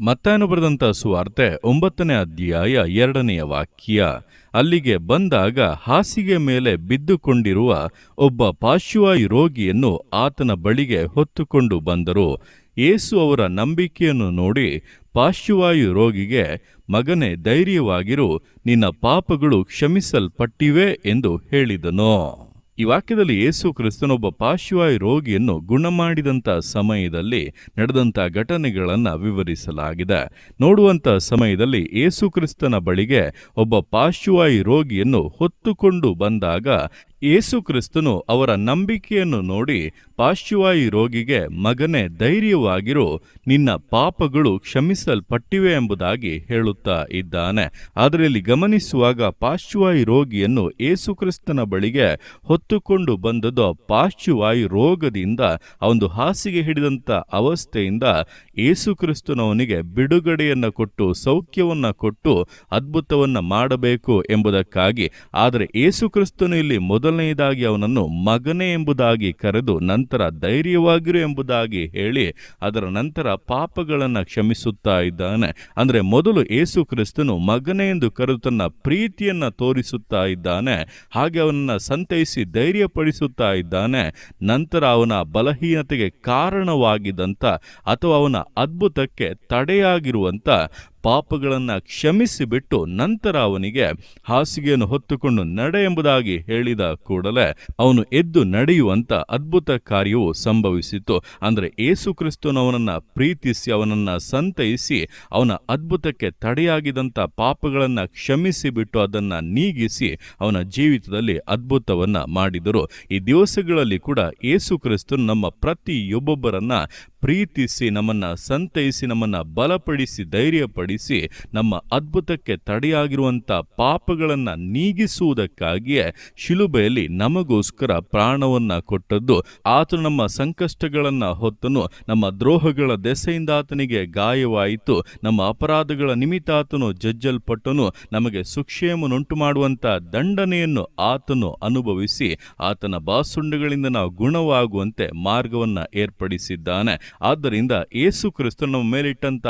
ಮತ್ತಾಯನು ಬರೆದಂಥ ಸುವಾರ್ತೆ ಒಂಬತ್ತನೇ ಅಧ್ಯಾಯ ಎರಡನೆಯ ವಾಕ್ಯ. ಅಲ್ಲಿಗೆ ಬಂದಾಗ ಹಾಸಿಗೆ ಮೇಲೆ ಬಿದ್ದುಕೊಂಡಿರುವ ಒಬ್ಬ ಪಾಶ್ವಾಯಿ ರೋಗಿಯನ್ನು ಆತನ ಬಳಿಗೆ ಹೊತ್ತುಕೊಂಡು ಬಂದರು. ಯೇಸು ಅವರ ನಂಬಿಕೆಯನ್ನು ನೋಡಿ ಪಾಶ್ವಾಯು ರೋಗಿಗೆ, ಮಗನೇ ಧೈರ್ಯವಾಗಿರು, ನಿನ್ನ ಪಾಪಗಳು ಕ್ಷಮಿಸಲ್ಪಟ್ಟಿವೆ ಎಂದು ಹೇಳಿದನು. ಈ ವಾಕ್ಯದಲ್ಲಿ ಯೇಸು ಕ್ರಿಸ್ತನೊಬ್ಬ ಪಾರ್ಶ್ವವಾಯು ರೋಗಿಯನ್ನು ಗುಣಮಾಡಿದಂಥ ಸಮಯದಲ್ಲಿ ನಡೆದಂಥ ಘಟನೆಗಳನ್ನು ವಿವರಿಸಲಾಗಿದೆ. ನೋಡುವಂಥ ಸಮಯದಲ್ಲಿ ಯೇಸು ಕ್ರಿಸ್ತನ ಬಳಿಗೆ ಒಬ್ಬ ಪಾರ್ಶ್ವವಾಯು ರೋಗಿಯನ್ನು ಹೊತ್ತುಕೊಂಡು ಬಂದಾಗ ಯೇಸು ಕ್ರಿಸ್ತನು ಅವರ ನಂಬಿಕೆಯನ್ನು ನೋಡಿ ಪಾರ್ಶ್ವವಾಯು ರೋಗಿಗೆ, ಮಗನೇ, ಧೈರ್ಯವಾಗಿರು, ನಿನ್ನ ಪಾಪಗಳು ಕ್ಷಮಿಸಲ್ಪಟ್ಟಿವೆ ಎಂಬುದಾಗಿ ಹೇಳುತ್ತಾ ಇದ್ದಾನೆ. ಅದರಲ್ಲಿ ಗಮನಿಸುವಾಗ ಪಾರ್ಶ್ವವಾಯು ರೋಗಿಯನ್ನು ಯೇಸುಕ್ರಿಸ್ತನ ಬಳಿಗೆ ಹೊತ್ತುಕೊಂಡು ಬಂದದ್ದು ಪಾರ್ಶ್ವವಾಯು ರೋಗದಿಂದ, ಒಂದು ಹಾಸಿಗೆ ಹಿಡಿದಂಥ ಅವಸ್ಥೆಯಿಂದ ಯೇಸುಕ್ರಿಸ್ತನವನಿಗೆ ಬಿಡುಗಡೆಯನ್ನು ಕೊಟ್ಟು, ಸೌಖ್ಯವನ್ನು ಕೊಟ್ಟು, ಅದ್ಭುತವನ್ನು ಮಾಡಬೇಕು ಎಂಬುದಕ್ಕಾಗಿ. ಆದರೆ ಯೇಸುಕ್ರಿಸ್ತನು ಇಲ್ಲಿ ಇಲ್ಲಿ ಮೊದಲನೆಯದಾಗಿ ಅವನನ್ನು ಮಗನೇ ಎಂಬುದಾಗಿ ಕರೆದು ನಂತರ ಧೈರ್ಯವಾಗಿರು ಎಂಬುದಾಗಿ ಹೇಳಿ ಅದರ ನಂತರ ಪಾಪಗಳನ್ನು ಕ್ಷಮಿಸುತ್ತಾ ಇದ್ದಾನೆ. ಅಂದರೆ ಮೊದಲು ಏಸು ಕ್ರಿಸ್ತನು ಮಗನೇ ಎಂದು ಕರೆದು ತನ್ನ ಪ್ರೀತಿಯನ್ನು ತೋರಿಸುತ್ತಾ ಇದ್ದಾನೆ. ಹಾಗೆ ಅವನನ್ನು ಸಂತೈಸಿ ಧೈರ್ಯಪಡಿಸುತ್ತಾ ಇದ್ದಾನೆ. ನಂತರ ಅವನ ಬಲಹೀನತೆಗೆ ಕಾರಣವಾಗಿದ್ದಂಥ ಅಥವಾ ಅವನ ಅದ್ಭುತಕ್ಕೆ ತಡೆಯಾಗಿರುವಂಥ ಪಾಪಗಳನ್ನು ಕ್ಷಮಿಸಿಬಿಟ್ಟು ನಂತರ ಅವನಿಗೆ ಹಾಸಿಗೆಯನ್ನು ಹೊತ್ತುಕೊಂಡು ನಡೆ ಎಂಬುದಾಗಿ ಹೇಳಿದ ಕೂಡಲೇ ಅವನು ಎದ್ದು ನಡೆಯುವಂಥ ಅದ್ಭುತ ಕಾರ್ಯವು ಸಂಭವಿಸಿತ್ತು ಅಂದರೆ ಏಸು ಕ್ರಿಸ್ತನವನನ್ನು ಪ್ರೀತಿಸಿ, ಅವನನ್ನು ಸಂತೈಸಿ, ಅವನ ಅದ್ಭುತಕ್ಕೆ ತಡೆಯಾಗಿದ್ದಂಥ ಪಾಪಗಳನ್ನು ಕ್ಷಮಿಸಿಬಿಟ್ಟು ಅದನ್ನು ನೀಗಿಸಿ ಅವನ ಜೀವಿತದಲ್ಲಿ ಅದ್ಭುತವನ್ನು ಮಾಡಿದರು. ಈ ದಿವಸಗಳಲ್ಲಿ ಕೂಡ ಏಸು ಕ್ರಿಸ್ತನು ನಮ್ಮ ಪ್ರತಿಯೊಬ್ಬೊಬ್ಬರನ್ನ ಪ್ರೀತಿಸಿ, ನಮ್ಮನ್ನು ಸಂತೈಸಿ, ನಮ್ಮನ್ನು ಬಲಪಡಿಸಿ, ಧೈರ್ಯಪಡಿಸಿ ನಮ್ಮ ಅದ್ಭುತಕ್ಕೆ ತಡೆಯಾಗಿರುವಂಥ ಪಾಪಗಳನ್ನು ನೀಗಿಸುವುದಕ್ಕಾಗಿಯೇ ಶಿಲುಬೆಯಲ್ಲಿ ನಮಗೋಸ್ಕರ ಪ್ರಾಣವನ್ನ ಕೊಟ್ಟದ್ದು. ಆತನು ನಮ್ಮ ಸಂಕಷ್ಟಗಳನ್ನು ಹೊತ್ತನು, ನಮ್ಮ ದ್ರೋಹಗಳ ದೆಸೆಯಿಂದ ಆತನಿಗೆ ಗಾಯವಾಯಿತು. ನಮ್ಮ ಅಪರಾಧಗಳ ನಿಮಿತ್ತ ಆತನು ಜಜ್ಜಲ್ಪಟ್ಟನು. ನಮಗೆ ಸುಕ್ಷೇಮನುಂಟು ಮಾಡುವಂಥ ದಂಡನೆಯನ್ನು ಆತನು ಅನುಭವಿಸಿ, ಆತನ ಬಾಸುಂಡಗಳಿಂದ ನಾವು ಗುಣವಾಗುವಂತೆ ಮಾರ್ಗವನ್ನ ಏರ್ಪಡಿಸಿದ್ದಾನೆ. ಆದ್ದರಿಂದ ಏಸು ಕ್ರಿಸ್ತನ ನಮ್ಮ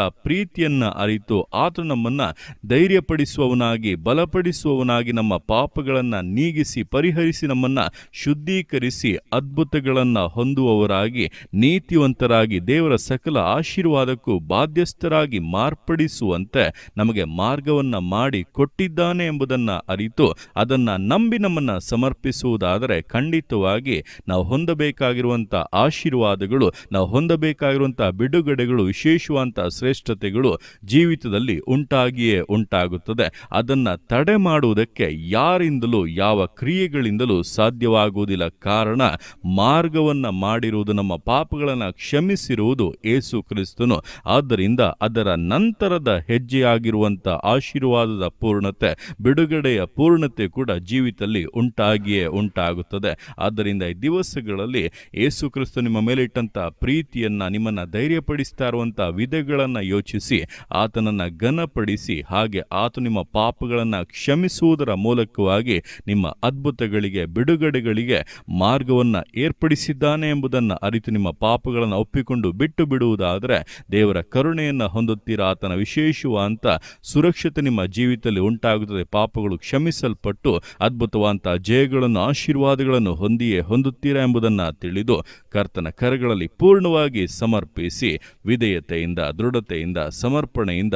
ಪ್ರೀತಿಯನ್ನ ಅರಿತು ಆತ ನಮ್ಮನ್ನ ಧೈರ್ಯಪಡಿಸುವವನಾಗಿ, ಬಲಪಡಿಸುವವನಾಗಿ ನಮ್ಮ ಪಾಪಗಳನ್ನ ನೀಗಿಸಿ, ಪರಿಹರಿಸಿ ನಮ್ಮನ್ನ ಶುದ್ಧೀಕರಿಸಿ, ಅದ್ಭುತಗಳನ್ನ ಹೊಂದುವವರಾಗಿ, ನೀತಿವಂತರಾಗಿ, ದೇವರ ಸಕಲ ಆಶೀರ್ವಾದಕ್ಕೂ ಬಾಧ್ಯಸ್ಥರಾಗಿ ಮಾರ್ಪಡಿಸುವಂತೆ ನಮಗೆ ಮಾರ್ಗವನ್ನ ಮಾಡಿ ಕೊಟ್ಟಿದ್ದಾನೆ ಎಂಬುದನ್ನ ಅರಿತು, ಅದನ್ನ ನಂಬಿ ನಮ್ಮನ್ನ ಸಮರ್ಪಿಸುವುದಾದರೆ ಖಂಡಿತವಾಗಿ ನಾವು ಹೊಂದಬೇಕಾಗಿರುವಂಥ ಆಶೀರ್ವಾದಗಳು, ನಾವು ಹೊಂದಬೇಕಾಗಿರುವಂಥ ಬಿಡುಗಡೆಗಳು ವಿಶೇಷವಾದಂಥ ಶ್ರೇಷ್ಠತೆಗಳು ಜೀವಿತದಲ್ಲಿ ಉಂಟಾಗಿಯೇ ಉಂಟಾಗುತ್ತದೆ. ಅದನ್ನು ತಡೆ ಮಾಡುವುದಕ್ಕೆ ಯಾರಿಂದಲೂ, ಯಾವ ಕ್ರಿಯೆಗಳಿಂದಲೂ ಸಾಧ್ಯವಾಗುವುದಿಲ್ಲ. ಕಾರಣ, ಮಾರ್ಗವನ್ನು ಮಾಡಿರುವುದು, ನಮ್ಮ ಪಾಪಗಳನ್ನು ಕ್ಷಮಿಸಿರುವುದು ಏಸು ಕ್ರಿಸ್ತನು. ಆದ್ದರಿಂದ ಅದರ ನಂತರದ ಹೆಜ್ಜೆಯಾಗಿರುವಂಥ ಆಶೀರ್ವಾದದ ಪೂರ್ಣತೆ, ಬಿಡುಗಡೆಯ ಪೂರ್ಣತೆ ಕೂಡ ಜೀವಿತದಲ್ಲಿ ಉಂಟಾಗಿಯೇ ಉಂಟಾಗುತ್ತದೆ. ಆದ್ದರಿಂದ ಈ ದಿವಸಗಳಲ್ಲಿ ಏಸು ಕ್ರಿಸ್ತ ನಿಮ್ಮ ಮೇಲಿಟ್ಟಂಥ ಪ್ರೀತಿಯನ್ನ, ನಿಮ್ಮನ್ನ ಧೈರ್ಯಪಡಿಸ್ತಾ ಇರುವಂಥ ವಿಧಗಳನ್ನು ಯೋಚಿಸಿ ಆತನನ್ನ ಘನಪಡಿಸಿ ಹಾಗೆ ಆತ ನಿಮ್ಮ ಪಾಪಗಳನ್ನು ಕ್ಷಮಿಸುವುದರ ಮೂಲಕವಾಗಿ ನಿಮ್ಮ ಅದ್ಭುತಗಳಿಗೆ, ಬಿಡುಗಡೆಗಳಿಗೆ ಮಾರ್ಗವನ್ನು ಏರ್ಪಡಿಸಿದ್ದಾನೆ ಎಂಬುದನ್ನು ಅರಿತು ನಿಮ್ಮ ಪಾಪಗಳನ್ನು ಒಪ್ಪಿಕೊಂಡು ಬಿಟ್ಟು ಬಿಡುವುದಾದರೆ ದೇವರ ಕರುಣೆಯನ್ನು ಹೊಂದುತ್ತೀರಾ, ಆತನ ವಿಶೇಷವಾದಂಥ ಸುರಕ್ಷತೆ ನಿಮ್ಮ ಜೀವಿತದಲ್ಲಿ ಉಂಟಾಗುತ್ತದೆ. ಪಾಪಗಳು ಕ್ಷಮಿಸಲ್ಪಟ್ಟು ಅದ್ಭುತವಾದಂಥ ಜಯಗಳನ್ನು, ಆಶೀರ್ವಾದಗಳನ್ನು ಹೊಂದಿಯೇ ಹೊಂದುತ್ತೀರಾ ಎಂಬುದನ್ನು ತಿಳಿದು ಕರ್ತನ ಕರಗಳಲ್ಲಿ ಪೂರ್ಣವಾಗಿ ಸಮರ್ಪಿಸಿ ವಿಧೇಯತೆಯಿಂದ, ದೃಢತೆಯಿಂದ, ಸಮರ್ಪಣೆಯಿಂದ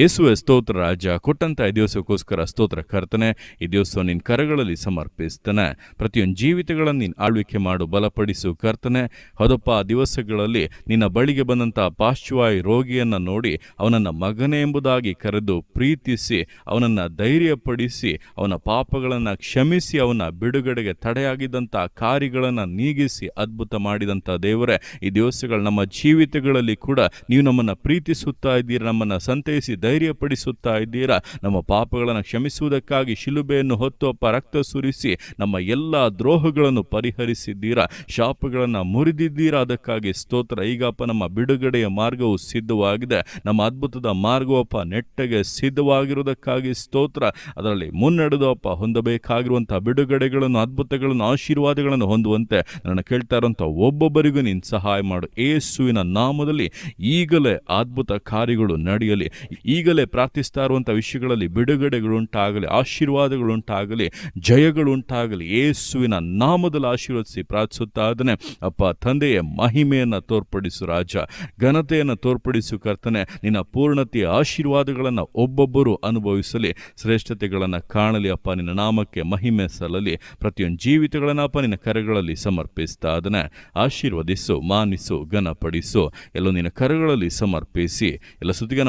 ಯೇಸುವೆ ಸ್ತೋತ್ರ ರಾಜ, ಕೊಟ್ಟಂತ ಈ ದಿವಸಕ್ಕೋಸ್ಕರ ಸ್ತೋತ್ರ ಕರ್ತನೆ, ಈ ದಿವಸ ನಿನ್ನ ಕರಗಳಲ್ಲಿ ಸಮರ್ಪಿಸ್ತಾನೆ. ಪ್ರತಿಯೊಂದು ಜೀವಿತಗಳನ್ನು ನೀನು ಆಳ್ವಿಕೆ ಮಾಡು, ಬಲಪಡಿಸು ಕರ್ತನೆ. ಹೊದಪ್ಪ ದಿವಸಗಳಲ್ಲಿ ನಿನ್ನ ಬಳಿಗೆ ಬಂದಂಥ ಪಾರ್ಶ್ವವಾಯು ರೋಗಿಯನ್ನು ನೋಡಿ, ಅವನನ್ನು ಮಗನೇ ಎಂಬುದಾಗಿ ಕರೆದು ಪ್ರೀತಿಸಿ, ಅವನನ್ನು ಧೈರ್ಯಪಡಿಸಿ, ಅವನ ಪಾಪಗಳನ್ನು ಕ್ಷಮಿಸಿ, ಅವನ ಬಿಡುಗಡೆಗೆ ತಡೆಯಾಗಿದ್ದಂಥ ಕಾರ್ಯಗಳನ್ನು ನೀಗಿಸಿ ಅದ್ಭುತ ಮಾಡಿದಂಥ ದೇವರೇ, ಈ ದಿವಸಗಳು ನಮ್ಮ ಜೀವಿತಗಳಲ್ಲಿ ಕೂಡ ನೀವು ನಮ್ಮನ್ನು ಪ್ರೀತಿಸುತ್ತಾ ಇದ್ದೀರಿ, ನಮ್ಮನ್ನು ಸಂತೈಸಿ ಧೈರ್ಯಪಡಿಸುತ್ತಾ ಇದ್ದೀರಾ? ನಮ್ಮ ಪಾಪಗಳನ್ನು ಕ್ಷಮಿಸುವುದಕ್ಕಾಗಿ ಶಿಲುಬೆಯನ್ನು ಹೊತ್ತು ರಕ್ತ ಸುರಿಸಿ ನಮ್ಮ ಎಲ್ಲ ದ್ರೋಹಗಳನ್ನು ಪರಿಹರಿಸಿದ್ದೀರಾ? ಶಾಪಗಳನ್ನು ಮುರಿದಿದ್ದೀರಾ? ಅದಕ್ಕಾಗಿ ಸ್ತೋತ್ರ. ಈಗಪ್ಪ ನಮ್ಮ ಬಿಡುಗಡೆಯ ಮಾರ್ಗವು ಸಿದ್ಧವಾಗಿದೆ. ನಮ್ಮ ಅದ್ಭುತದ ಮಾರ್ಗವಪ್ಪ ನೆಟ್ಟಗೆ ಸಿದ್ಧವಾಗಿರುವುದಕ್ಕಾಗಿ ಸ್ತೋತ್ರ. ಅದರಲ್ಲಿ ಮುನ್ನಡೆದು ಅಪ್ಪ, ಹೊಂದಬೇಕಾಗಿರುವಂಥ ಬಿಡುಗಡೆಗಳನ್ನು, ಅದ್ಭುತಗಳನ್ನು, ಆಶೀರ್ವಾದಗಳನ್ನು ಹೊಂದುವಂತೆ ನನ್ನ ಕೇಳ್ತಾ ಇರುವಂಥ ಒಬ್ಬೊಬ್ಬರಿಗೂ ನೀನು ಸಹಾಯ ಮಾಡು. ಏಸುವಿನ ನಾಮದಲ್ಲಿ ಈಗಲೇ ಅದ್ಭುತ ಕಾರ್ಯಗಳು ನಡೆಯಲಿ. ಈಗಲೇ ಪ್ರಾರ್ಥಿಸ್ತಾ ಇರುವಂಥ ವಿಷಯಗಳಲ್ಲಿ ಬಿಡುಗಡೆಗಳುಂಟಾಗಲಿ, ಆಶೀರ್ವಾದಗಳುಂಟಾಗಲಿ, ಜಯಗಳುಂಟಾಗಲಿ, ಯೇಸುವಿನ ನಾಮದಲ್ಲಿ ಆಶೀರ್ವದಿಸಿ ಪ್ರಾರ್ಥಿಸುತ್ತಾ ಅದನ್ನೇ ಅಪ್ಪ, ತಂದೆಯ ಮಹಿಮೆಯನ್ನು ತೋರ್ಪಡಿಸು ರಾಜ. ಘನತೆಯನ್ನು ತೋರ್ಪಡಿಸು ಕರ್ತನೆ. ನಿನ್ನ ಪೂರ್ಣತೆಯ ಆಶೀರ್ವಾದಗಳನ್ನು ಒಬ್ಬೊಬ್ಬರು ಅನುಭವಿಸಲಿ. ಶ್ರೇಷ್ಠತೆಗಳನ್ನು ಕಾಣಲಿ. ಅಪ್ಪ, ನಿನ್ನ ನಾಮಕ್ಕೆ ಮಹಿಮೆ ಸಲ್ಲಲಿ. ಪ್ರತಿಯೊಂದು ಜೀವಿತಗಳನ್ನು ಅಪ್ಪ, ನಿನ್ನ ಕರೆಗಳಲ್ಲಿ ಸಮರ್ಪಿಸ್ತಾ ಅದನ್ನ ಆಶೀರ್ವದಿಸು, ಮಾನಿಸು, ಘನಪಡಿಸು. ಎಲ್ಲ ನಿನ್ನ ಕರೆಗಳಲ್ಲಿ ಸಮರ್ಪಿಸಿ. ಎಲ್ಲ ಸುದ್ದಿಗನ